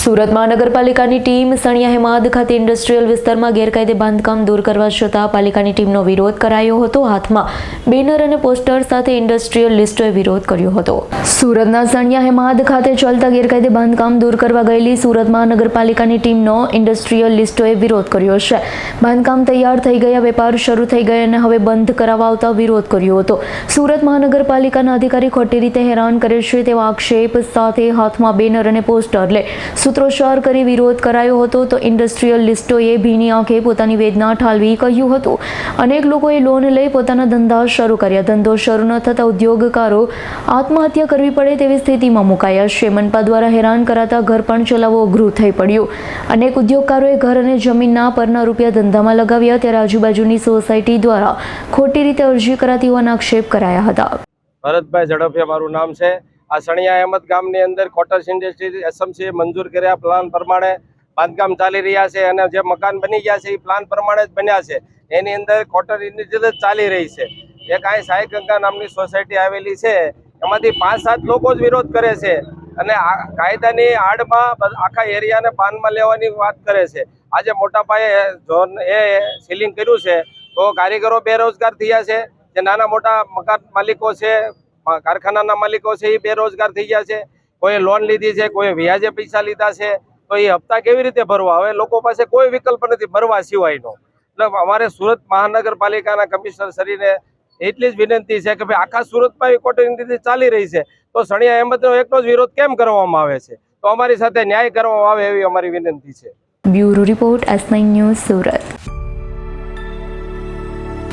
સુરત મહાનગરપાલિકાની ટીમ સણિયા હેમાદ ખાતે ઇન્ડસ્ટ્રીયલ વિસ્તારમાં ગેરકાયદે બાંધકામ દૂર કરવા છતાં પાલિકાની ટીમનો વિરોધ કરાયો હતો. હાથમાં બેનર અને પોસ્ટર સાથે ઇન્ડસ્ટ્રીયલ લિસ્ટોએ વિરોધ કર્યો હતો. સુરતના સણિયા હેમાદ ખાતે ચાલતા ગેરકાયદે બાંધકામ દૂર કરવા ગયેલી સુરત મહાનગરપાલિકાની ટીમનો ઇન્ડસ્ટ્રીયલ લિસ્ટોએ વિરોધ કર્યો છે. બાંધકામ તૈયાર થઈ ગયા, વેપાર શરૂ થઈ ગયા અને હવે બંધ કરાવવા આવતા વિરોધ કર્યો હતો. સુરત મહાનગરપાલિકાના અધિકારી ખોટી રીતે હેરાન કરે છે તેવા આક્ષેપ સાથે હાથમાં બેનર અને પોસ્ટર લે સૂત્રોચ્ચાર કરી વિરોધ કરાયો હતો તો ઇન્ડસ્ટ્રીયલ લિસ્ટોએ ભીની આંખે પોતાની વેદના ઠાલવી કહ્યું હતું. અનેક લોકોએ લોન લઈ પોતાના ધંધા શરૂ કર્યા. ધંધો શરૂ ન થતા ઉદ્યોગકારો આત્મહત્યા કરવી પડે તેવી સ્થિતિમાં મુકાયા. છે દ્વારા હેરાન કરાતા ઘર પણ ચલાવવું અઘરું થઈ પડ્યું. અનેક ઉદ્યોગકારોએ ઘર અને જમીનના પરના રૂપિયા ધંધામાં લગાવ્યા ત્યારે આજુબાજુની સોસાયટી દ્વારા ખોટી રીતે અરજી કરાતી હોવાના આક્ષેપ કરાયા હતા. ભરતભાઈ ઝડપિયા મારું નામ છે. આ સણિયા અહેમદ ગામની અંદર કોટર્સ ઇન્ડસ્ટ્રી એસએમસીએ મંજૂર કર્યા પ્લાન પ્રમાણે બાંધકામ ચાલી રહ્યા છે અને જે મકાન બની ગયા છે એ પ્લાન પ્રમાણે જ બન્યા છે. એની અંદર કોટર ઇન્ડસ્ટ્રી જ ચાલી રહી છે. એક અહીં સાઈ ગંગા નામની સોસાયટી આવેલી છે. એમાંથી પાંચ સાત લોકો જ વિરોધ કરે છે અને કાયદાની આડમાં આખા એરિયાને પાનમાં લેવાની વાત કરે છે. આજે મોટા પાયે ઝોન એ સીલિંગ કર્યું છે તો કારીગરો બેરોજગાર થયા છે. જે નાના મોટા મકાન માલિકો છે કારખાનાના માલિકો છે એ બેરોજગાર થઈ ગયા છે. કોઈ લોન લીધી છે કોઈ વ્યાજે પૈસા લીધા છે. તો એ હપ્તા કેવી રીતે ભરવા? હવે લોકો પાસે કોઈ વિકલ્પ નથી ભરવા સિવાયનો. એટલે અમારે સુરત મહાનગરપાલિકાના કમિશનર શ્રીને એટલી જ વિનંતી છે કે ભાઈ આખા સુરતમાં એવી કોટની ચાલી રહી છે. તો સણિયા અહેમદનો એકનો જ વિરોધ કેમ કરવામાં આવે છે? તો અમારી સાથે ન્યાય કરવામાં આવે એવી અમારી વિનંતી છે. Bureau report S news Surat.